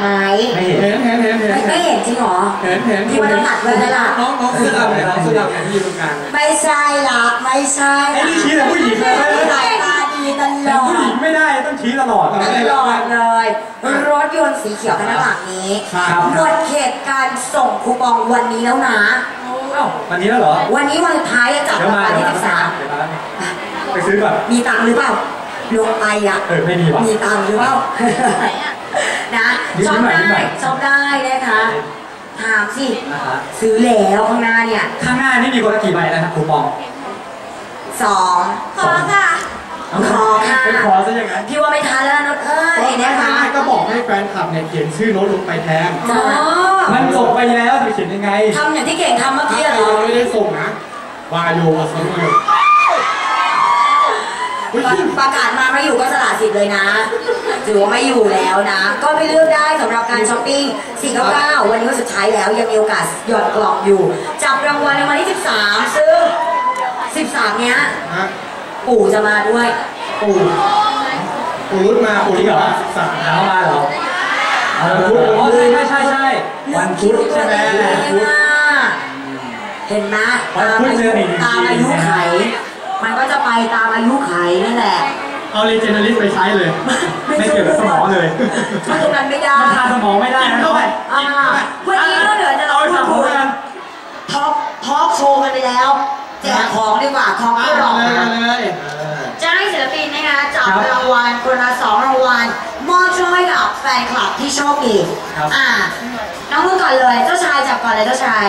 ไหมไม่เห็นเห็นเห็นเห็นเห็นไม่ไม่เห็นจริงเหรอเห็นเห็นพี่ว่าต้องตัดไว้แล้วล่ะน้องน้องเสื้อดำเนี่ยน้องเสื้อดำเนี่ยที่อยู่ตรงกลางเนี่ยไม่ใช่ละไม่ใช่ไอ้นี่ชี้แต่ผู้หญิงเลยสายตาดีตลแต่อผู้หญิดงไม่ได้ต้องชี้ตลอดตลอดเลยรถยนต์สีเขียวคันหลังนี้ครับหมดเขตการส่งคูปองวันนี้แล้วนะเอ้าวันนี้แล้วเหรอ วันนี้วันสุดท้ายจะจับเดี๋ยวรางมาวัลเดี๋ยวที่มาสิบสามเดี๋ยวมาไปซื้อก่อนมีตังค์หรือเปล่าลงไปอะเออไม่มีว่ะมีตังค์หรือเปล่า นะนิดชอบหน่อยได้นิดหน่อยชอบได้นะคะถามสินะฮะซื้อแล้วข้างหน้าเนี่ยข้างหน้านี่มีคนละกี่ใบนะครับคูปองสองขอค่ะเอาขอค่ะไปขอซะอย่างนั้นพี่ว่าไม่ทันแล้วนะนุชเอ้ยนะคะก็บอกให้แฟนคลับเนี่ยเขียนชื่อโน้ตลงไปแทนอ๋อมันส่งไปแล้วจะเขียนยังไงทำอย่างที่เก่งทำเมื่อกี้ถ้าเหรอเราไม่ได้ส่งนะวาโยสมุนอุ้ย ประกาศมาไม่อยู่ก็สละสิทธิ์เลยนะถือว่าไม่อยู่แล้วนะ ก็ไปเลือกได้สำหรับการช้อปปิ้ง499 วันนี้วันสุดท้ายแล้วยังมีโอกาสหยอดกล่องอยู่ จับรางวัลในวันที่ 13 ซึ่ง 13 เนี้ยฮะปู่จะมาด้วย ปู่ปู่รุดมาปู่รุดมาศึกษาเช้ามาเหรอเอออ๋อใช่ใช่ใช่ใช่วันพุธใช่ไหมเรื่องคิวตัวเองอะเห็นไหมวันตามพุธอาเจยุอหนึ่งตามอายุไขมันก็จะไป ตามอายุไขนั่นแหละ เอาเลเจนดาริสไปใช้เลยไม่เกี่ยวกับสมองเลยมันตรงนั้นไม่ได้มันทานสมองไม่ได้นะด้วยอ่าวันนี้ก็เดี๋ยวจะเอาเราไปพูสั่ดงขอคุงยกันท็อปท็อปโชว์กันไปแล้ว แจกของดีกว่าของมาที่หลอกเลยนะมาเลย จะให้ศิลปินนะคะจับครับรางวัลคนละสองรางวัลมอบช่วยให้กับแฟนคลับที่โชคดีครับ อ่าน้องพูดก่อนเลยเจ้าชายจับก่อนเลยเจ้าชาย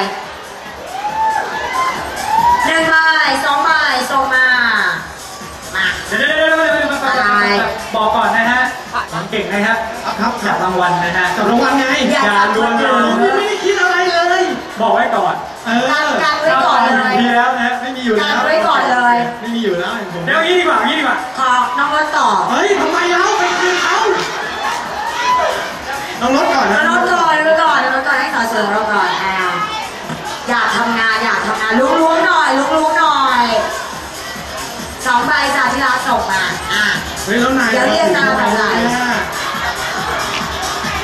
น้องเก่งนะครับครับคจัรับบรางวัลนะฮะจับรางวัลไงอย่าอย่าลวนลามไม่ได้คิดอะไรเลย บอกไว้ก่อน เออกันกันไว้ก่อนเลยดีแล้วนะไม่มีอยู่แล้วกันไว้ก่อนเลย ไม่มีอยู่แล้วผมเดี๋ยวงี้ดีกว่างี้ดีกว่า ขอน้องรถต่อเฮ้ยทำไมเล่าไปคืนเขาน้องรถก่อนนะน้องรถก่อนน้องรถก่อนน้องรถก่อนให้สาวสวยของเราก่อนอ่าอยากทำงานอยากทำงานลุกลุกหน่อยลุกลุกหน่อยสองใบจากที่ร้านส่งมาอ่าเฮ้ยแล้วนายเดี๋ยวเรียกตามหลาย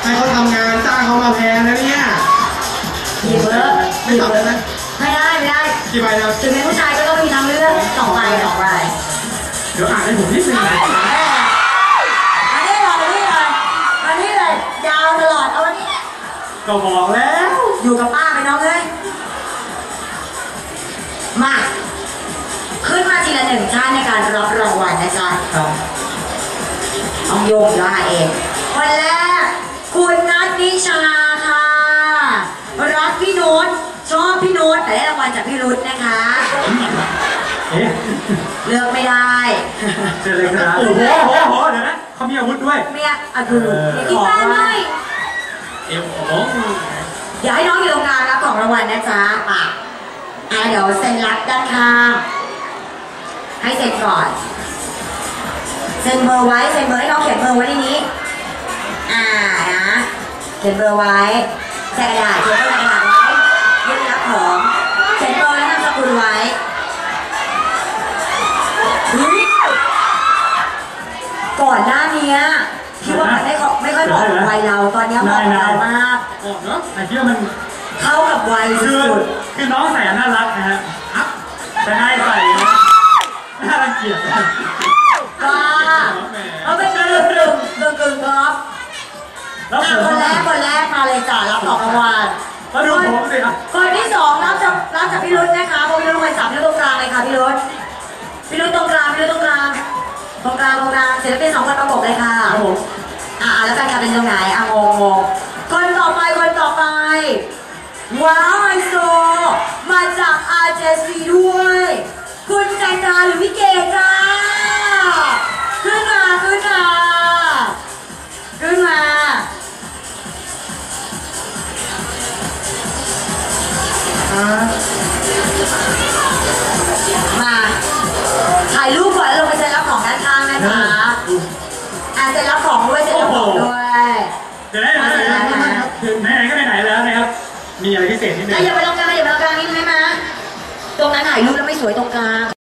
ให้เขาทำงานจ้างเขามาแพงนะเนี่ยหยิบเบอร์ไม่ตอบเลยนะไม่ได้ไม่ได้กี่ใบแล้วถึงเป็นผู้ชายก็ต้องมีทางเลือกสองใบสองใบเดี๋ยวอ่านให้ผมนิดนึงนะอันนี้เลยอันนี้เลยอันนี้เลยยาวตลอดเอาอันนี้ก็บอกแล้ว อยู่กับป้าไปน้องเลยมาขึ้นมาทีละหนึ่งท่านในการรับรางวัลนะจ๊ะครับต้องโยกแล้วเองคนแรก คุณนัทนิชาค่ะ รักพี่นุชชอบพี่นุชแต่ได้รางวัลจากพี่รุธนะคะ เอ๊ะเลือกไม่ได้เจอเลยครับโอ้โหโอ้โหเดี๋ยวนะเขามีอาวุธด้วยไม่อะอะคือมีกีของตาร์ด้ด้ววยยเอ็มของอย่าให้น้องอยู่ตรงกลางรับของรางวัลนะจ๊ะป่ะอะเดี๋ยวเซ็นรับด้านข้างให้เซ็นก่อนเซ็นเบอร์ไว้เซ็นเบอร์ให้น้องเขียนเบอร์ไว้ในนี้ อ่านะเขียนเบอร์ไว้ใส่กระดาษเขียนเบอร์ใส่กระดาษไว้ยื่นรับของเขียนเบอร์และนามสกุลไว้เฮ้ยก่อนหน้านี้คิดว่ามันไม่ค่อยไม่ค่อยเหมาะกับวัยเราตอนนี้เหมาะกับเรามากออกเนาะไอ้ที่ว่ามันเข้ากับวัยคือสุดคือน้องใส่น่ารัก เลยจ้ะรับของรางวัลมาดูผมสิอะคนที่สองรับจากรับจากพี่รุ้นะคะเพราะพี่รุ้ไปสับพี่รุ้ตรงกลางเลยค่ะพี่รุ้พี่รุ้ตรงกลางพี่รุ้ตรงกลางตรงกลางตรงกลางศิลปินสองคนประกบเลยค่ะครับผมอะอะแล้วแฟนคลับเป็นตรงไหนอะงงงงคนต่อไปคนต่อไป ว้าว เดี๋ยวได้ไหนไหนก็ไหนแล้วนะครับ มีอะไรพิเศษนิดนึแล้วงอย่าไปตรงกลางอย่าไปตรงกลางนี่ไหมมา ตรงนั้นถ่ายรูปแล้วไม่สวยตรงกลาง